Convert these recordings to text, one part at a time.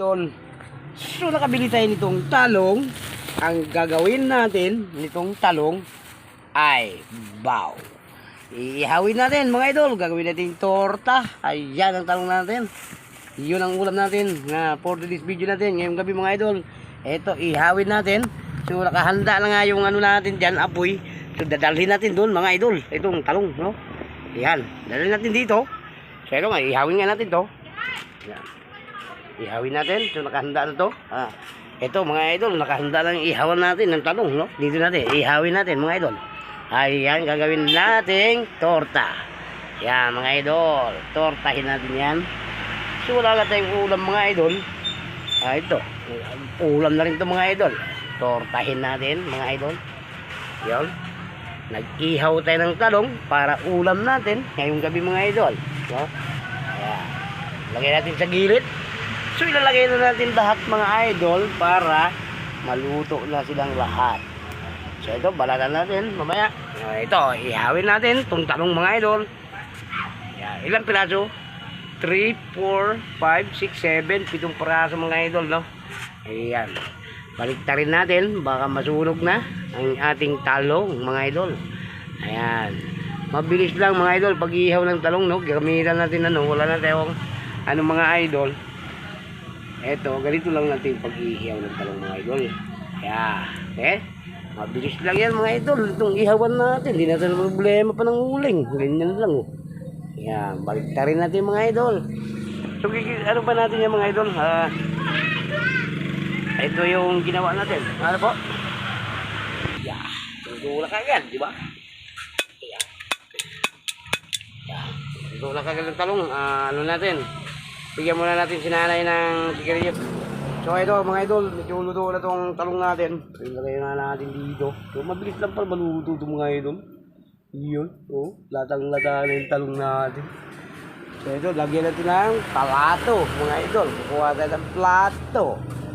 Idol. So nakabili tayo nitong talong. Ang gagawin natin nitong talong ay baw. Ihawin natin mga idol. Gagawin natin torta. Ayan ang talong natin. Yun ang ulam natin na for this video natin. Ngayong gabi mga idol. Ito ihawin natin. So nakahanda na nga yung ano natin dyan, apoy. So dadalhin natin doon mga idol. Itong talong, no? Yan. Dadalhin natin dito. So ito nga, ihawin nga natin to. Yan. Ihawin natin. So nakahanda na to. Ah, ito mga idol, nakahanda lang ihawan natin ng talong, no? Dito natin, ihawin natin mga idol. Ayan, gagawin nating torta. Yan mga idol, tortahin natin yan. So wala na tayong ulam mga idol. Ah, ito, ulam na rin to mga idol. Tortahin natin mga idol. Yan. Nag-ihaw tayo ng talong para ulam natin ngayong gabi mga idol. No? Ayan. Lagay natin sa gilid. So ilalagay na natin lahat mga idol para maluto na silang lahat. So ito, balatan natin mamaya. Ah, ito, ihawin natin itong talong mga idol. Yan. Ilang piraso? 3, 4, 5, 6, 7, pitong piraso mga idol, no? Ayan. Baliktarin natin, baka masunog na ang ating talong mga idol. Ayan. Mabilis lang mga idol pag ihaw ng talong, no? Gamitan natin ano, wala na tayong ano mga idol. Eto, ganito lang natin pag ihaw ng talong mga idol. Yeah. Okay? Mabilis lang yan mga idol. Itong ihawan natin. Hindi natin problema pa ng uling. Ganyan lang. Oh. Yan. Baliktarin natin mga idol. So, ano ba natin yan mga idol? Ah, ito yung ginawa natin. Ano po? Yeah. Tugula ka agad, di ba? Yeah. Yeah. Tugula ka agad ng talong. Ah, ano natin? Bigyan muna natin si nanay ng sigarilyo. So ito mga idol, medyo luto na tong talong natin. Ilagay na natin dito. So mabilis lang pala maluto ito mga idol. Yun, oh, latang lata na yung talong natin. So ito, lagyan natin ng palato mga idol. Kukuha tayo ng plato.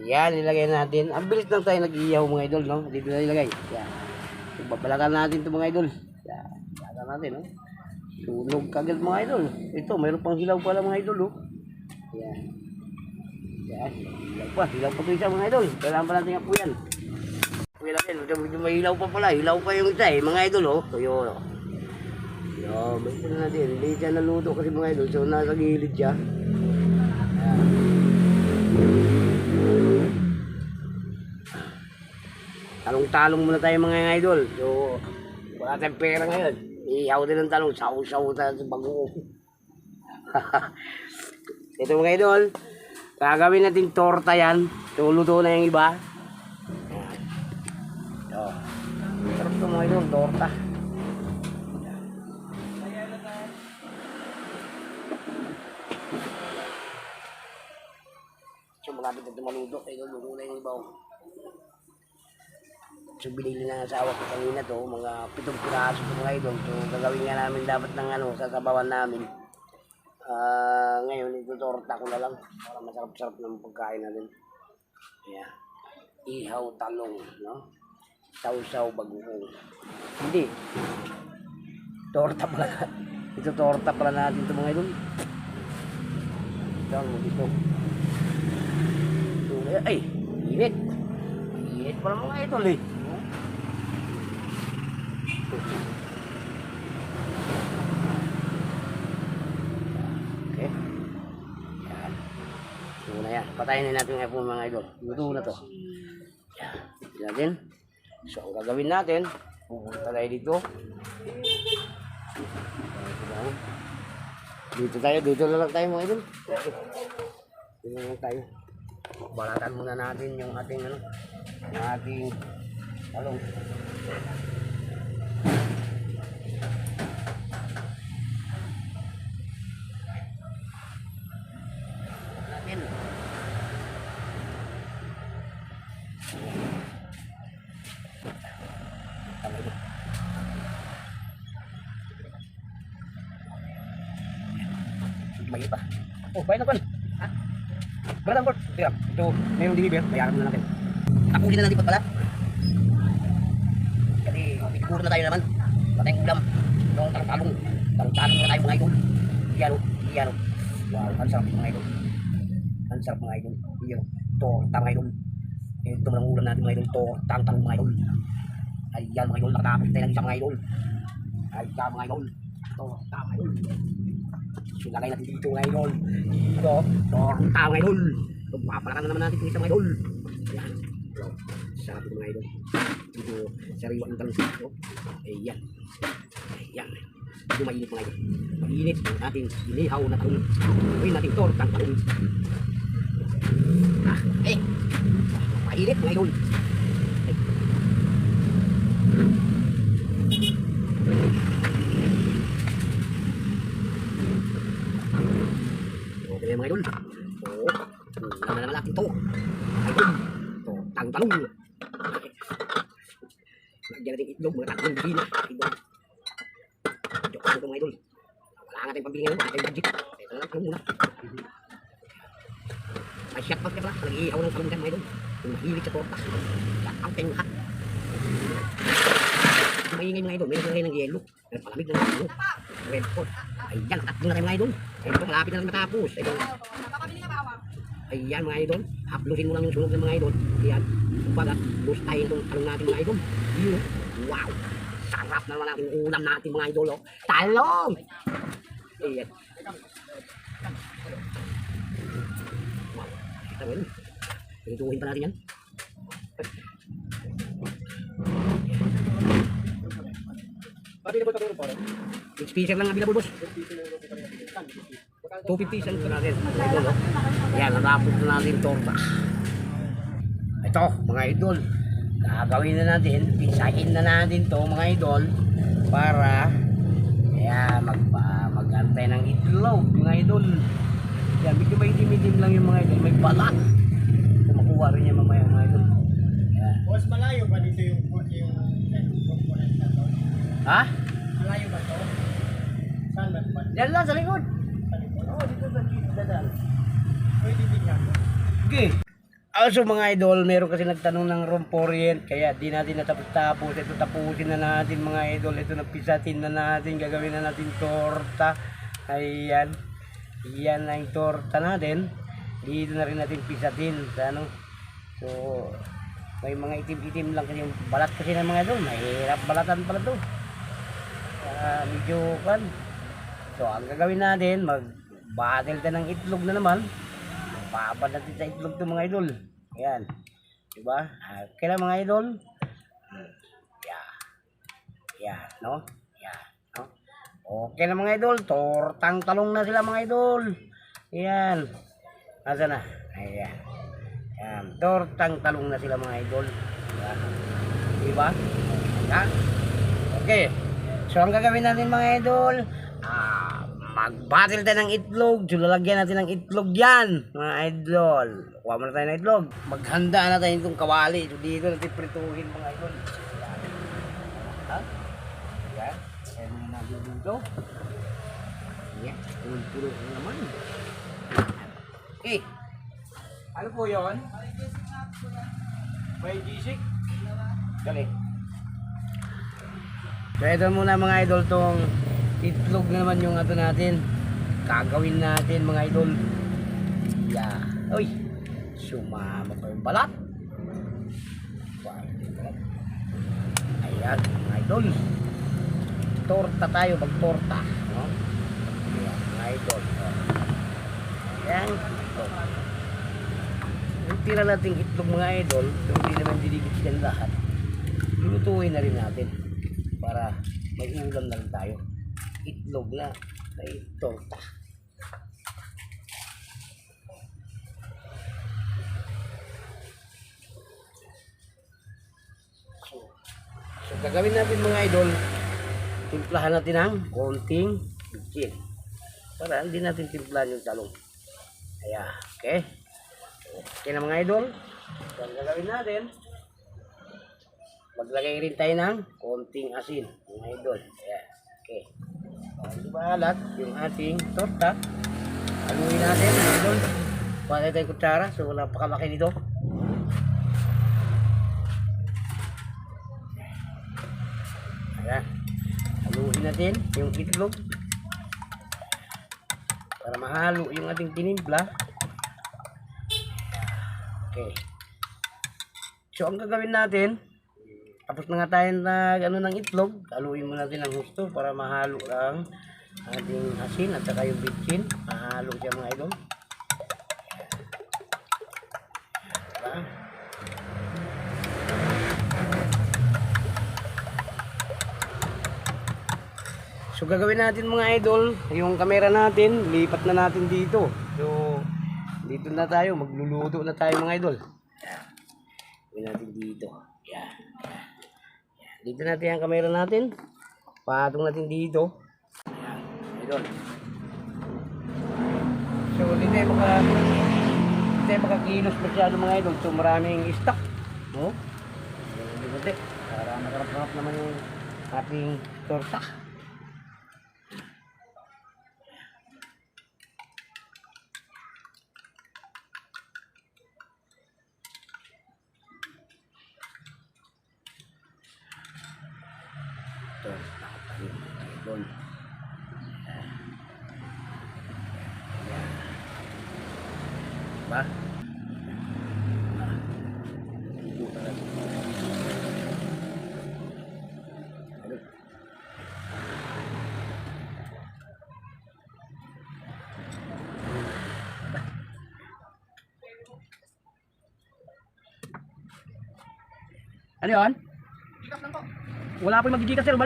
Yan, ilagay natin. Ang bilis lang tayo nag-iyaw mga idol, no? Dito na ilagay. Yan. So, babalakan natin ito mga idol. Yan, babalakan natin, no? Sunog kagad mga idol. Ito, mayroon pang hilaw pala mga idol, oh. Yan. Yan. Hilaw pa. Hilaw pa ito isa mga idol. Kailangan pa natin ang puyan. Puyan natin. Medyo, may hilaw pa pala. Hilaw pa yung isa eh. Mga idol oh. So yun oh. Yan. May puyan natin. Hindi siya naluto kasi mga idol. So nasa gilid siya. Yan. Talong-talong muna tayo mga idol. So wala tayong pera ngayon. Ihaw din ng talong. Saw-saw tayo sa bago. Ito mga idol, gagawin natin torta yan. Tuluto na yung iba. Ito. Sarap ito mga idol, torta. So malapit na ito maluto. Ito, luto na yung iba. oh. So binili na ng asawa ko kanina to, mga pitong piraso mga idol. So gagawin nga namin dapat ng ano, sasabawan namin. Ah, ngayon itutorta ko na lang para masarap-sarap ng pagkain natin. Yeah. Ihaw talong, no? Sausaw bagoong. Hindi. Torta pala. Ito torta pala natin ito mga idol. Ito dito. Ito, eh, ay, init. Init pala mga idol eh. Okay. Yan. Luto na yan. Patayin na natin yung iPhone mga idol. Luto na to. Yan. Natin. So, ang gagawin natin, pupunta tayo dito. Dito tayo, dito na lang tayo mga idol. Dito na lang tayo. Balatan muna natin yung ating ano, yung ating talong. Magi pa. Oh, bayad na kon. Ha? Brother Court. Tira, ito, mayroong deliver, bayaran na natin. Tapunin na natin pag pala. Kasi, pitikuro na tayo naman. Patayang ulam. Yung talong-talong. Talong-talong na tayo mga idol. Iyan o, iyan o. Wow, ang sarap mga idol. Ang sarap mga idol. Yung torta mga idol. Ito mga ulam natin mga idol. Torta ang talong mga idol. Ayan mga idol. Nakatapos tayo ng isa mga idol. Ayan mga idol. Torta mga idol. Sinagay natin dito mga idol. Dito. Torta mga idol. Pagpapalakan na naman natin itong isa mga idol. Ayan. So, sarap ito mga idol. Dito sariwa ng talong dito. Ayan. Ayan. Medyo mainit mga idol. Mainit ang ating inihaw na talong. Gawin natin torta ang talong. Ah, eh. Mainit mga idol. Eh. Na mga idol. Oo. Naman naman natin to. Idol. To, tang talong. Lagyan natin itlog, mga tatlong bina. Idol. Joke lang ito mga idol. Wala tayong pambili ngayon, tayong budget. Ito na lang talong muna. May shot out ka pala. Nag-iihaw ng talong dyan mga idol. Kung mahilig sa torta. Shot out kayong lahat. Maingay mga idol, meron na rin ng yelo. Palamig na ng ano. Red hot. Ayan, tatlo na tayo mga idol. Ito, malapit na lang matapos. Ito. Ayan mga idol. Haplusin mo lang yung sunog ng mga idol. Ayan. Kumbaga, gustahin itong talong natin mga idol. Yun. Wow. Sarap na naman natin ulam natin mga idol. Oh. Talong! Ayan. Wow. Ito yun. Pinituhin pa natin yan. Yung speaker lang available boss. 250 isang ito natin. Mga idol, oh. Ayan, narapot na natin torta. Ito, mga idol. Gagawin na natin, pisahin na natin to mga idol para kaya mag magantay ng itlog mga idol. Yan, medyo may itim lang yung mga idol, may balat. Kung makuha rin niya mamaya mga idol. Yan. Boss, malayo ba dito yung yung component na to? Ha? Malayo ba to? Saan ba ba? Yan lang sa likod. Sa likod? Oo, dito sa dadaan. Pwede din yan. Okay. Also mga idol, meron kasi nagtanong ng room orient, kaya di natin natapos-tapos. Ito tapusin na natin mga idol. Ito napisatin na natin, gagawin na natin torta. Ayan. Yan na yung torta natin. Dito na rin natin pisatin sa ano. So, may mga itim-itim lang kasi yung balat kasi ng mga idol. Mahirap balatan pala to. Ah, medyo kan. So, ang gagawin natin, mag-battle tayo ng itlog na naman. Babad natin sa itlog to mga idol. Ayan. Diba? Okay lang mga idol. Yeah. Yeah. No? Yeah. No? Okay na mga idol. Tortang talong na sila mga idol. Ayan. Asa na? Ayan. Ayan. Tortang talong na sila mga idol. Ayan. Diba? Ayan. Okay. So ang gagawin natin mga idol, ah, mag-battle tayo ng itlog. So natin ng itlog yan, mga idol. Kuha muna tayo ng itlog. Maghanda na tayo itong kawali. So dito natin prituhin mga idol. Ha? Yan. Ayan natin dito. Yan. Pulo-pulo na naman. Okay. Ano po yun? May G6? Galing. So ito muna mga idol tong itlog na naman yung ato natin. Gagawin natin mga idol. Yeah. Uy. Sumama pa yung balat. Ayan mga idol. Torta tayo pag torta. No? Ayan mga idol. Ayan. Yung tira nating itlog mga idol, yung hindi naman diligit yan lahat, lulutuin na rin natin para may ulam na rin tayo. Itlog na may torta. So, gagawin natin mga idol, timplahan natin ng konting bitchin. Para hindi natin timplahan yung talong. Ayan, okay? Okay na mga idol. So, ang gagawin natin, maglagay rin tayo ng konting asin, mga idol. Ayan, okay. So, di ba alat yung ating torta? Haluin natin, mga idol. Kuha tayong kutsara, so napakalaki nito. Ayan. Haluin natin yung itlog. Para mahalo yung ating tinimpla. Okay. So, ang gagawin natin, tapos na nga tayo na ano ng itlog, haluin mo natin ang gusto para mahalo ang ating asin at saka yung bitchin. Mahalo siya mga idol. Diba? So gagawin natin mga idol, yung camera natin, lipat na natin dito. So dito na tayo, magluluto na tayo mga idol. Gawin natin dito. Yan. Yan. Dito natin ang camera natin. Patong natin dito. Yan. Idol. So hindi maka hindi makakilos masyado mga idol. So maraming stock. No? Hindi ko Para makarap-karap naman yung ating torta. Ito talaga. Ano? Yun? Wala pa yung magigikas sir,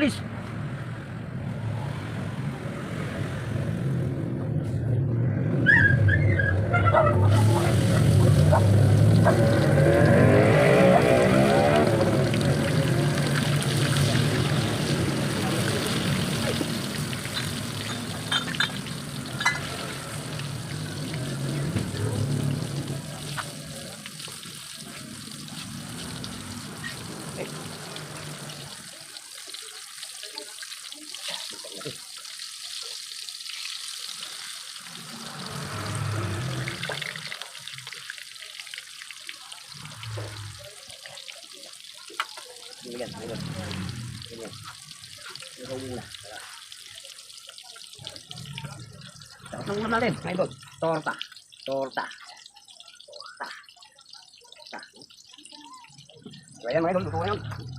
Balis. Ganyan, ganyan. Ganyan. Ikaw muna. Tara. Tapos ng ulam natin, mga idol. Torta. Torta. Torta. Torta. So, ayan mga idol, luto na yun. Talong!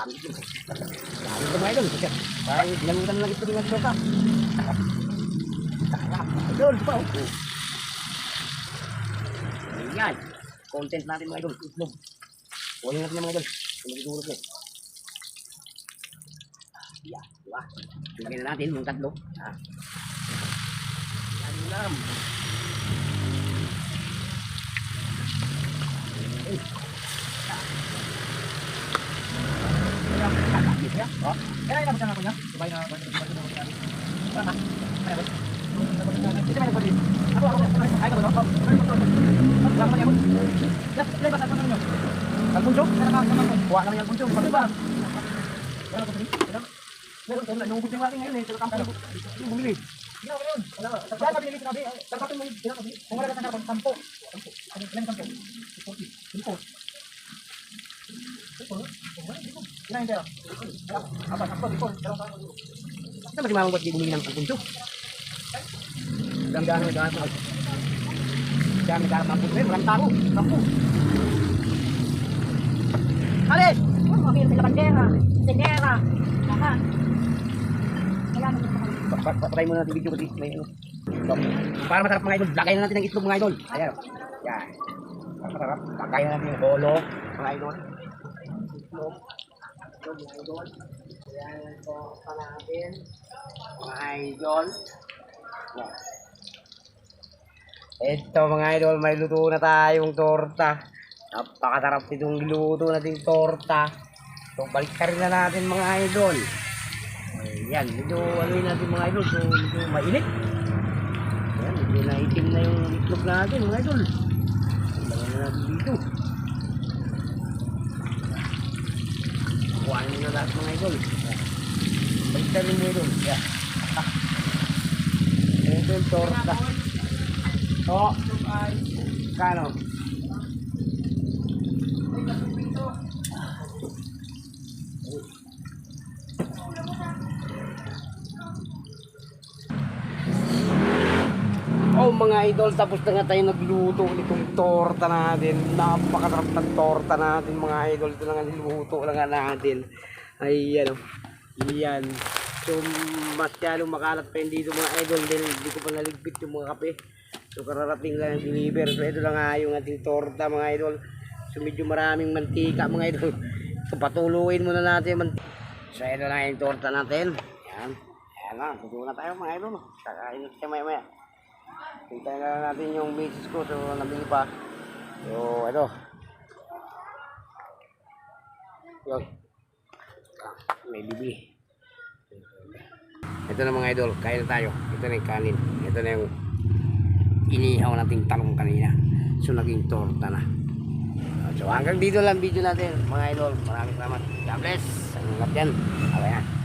Dami ito. Dami ito mga idol. Na lang ito ng soka. Mga idol. Pa, oh. Ayan. Content natin mga idol. Itlog. Huwag natin mga idol. Pinagdurot ko. Yan. Diba? Lagyan na natin yung tatlo. Ah. Yan lang. Ang punso? Kuha naman yung punso. Bakit ba? Meron ko na nungubot yung aking ngayon eh. Pero kampo yung bumili. Kaya sabi nila sinabi, dapat mo sinabi, kung wala ka sa sampo. Ano, ilan sampo? Sampo. Ilan yung pera? Apa, sampo, sampo. Saan ba si mamang ba't di bumili ng punso? Dami-dami, dami-dami. Dami-dami ng punso. Maraming tao. Sampo. Alis! Mabili sila bandera, sendera, lahat. Kaya naman Patay mo na natin video kasi may ano. Para masarap mga idol, lagay na natin ng itlog mga idol. Ayan. Yan. Para masarap, lagay na natin yung bolo mga idol. Itlog. Mga idol. Ayan ito pa natin. Mga idol. Yan. Ito mga idol, may luto na tayong torta. Napakasarap itong luto nating torta. So, balik ka rin na natin mga idol. Ayan, medyo ano natin mga idol, so medyo mainit. Ayan, medyo naitim na yung itlog natin mga idol. Lagyan na natin dito. Kuhanin na lahat mga idol. Balik rin mo idol. Ito yung torta. Oo. Kano? Oh idol, tapos na nga tayo nagluto nitong torta natin. Napakasarap ng torta natin mga idol. Ito na nga niluto na nga natin. Ay ano, yan. So masyadong makalat pa yun dito mga idol dahil hindi ko pa naligpit yung mga kape. So kararating lang yung deliver. So ito na nga yung ating torta mga idol. So medyo maraming mantika mga idol. So patuluin muna natin mantika. So ito na yung torta natin. Yan. Yan na, tutuwa na tayo mga idol. Kakain natin maya maya. Hintayin na natin yung misis ko. So, nabili pa. So, ito. Yun. Ah, may bibili. Ito na mga idol. Kain tayo. Ito na yung kanin. Ito na yung inihaw nating talong kanina. So, naging torta na. So, hanggang dito lang video natin. Mga idol, maraming salamat. God bless. Ang lahat yan. Okay na.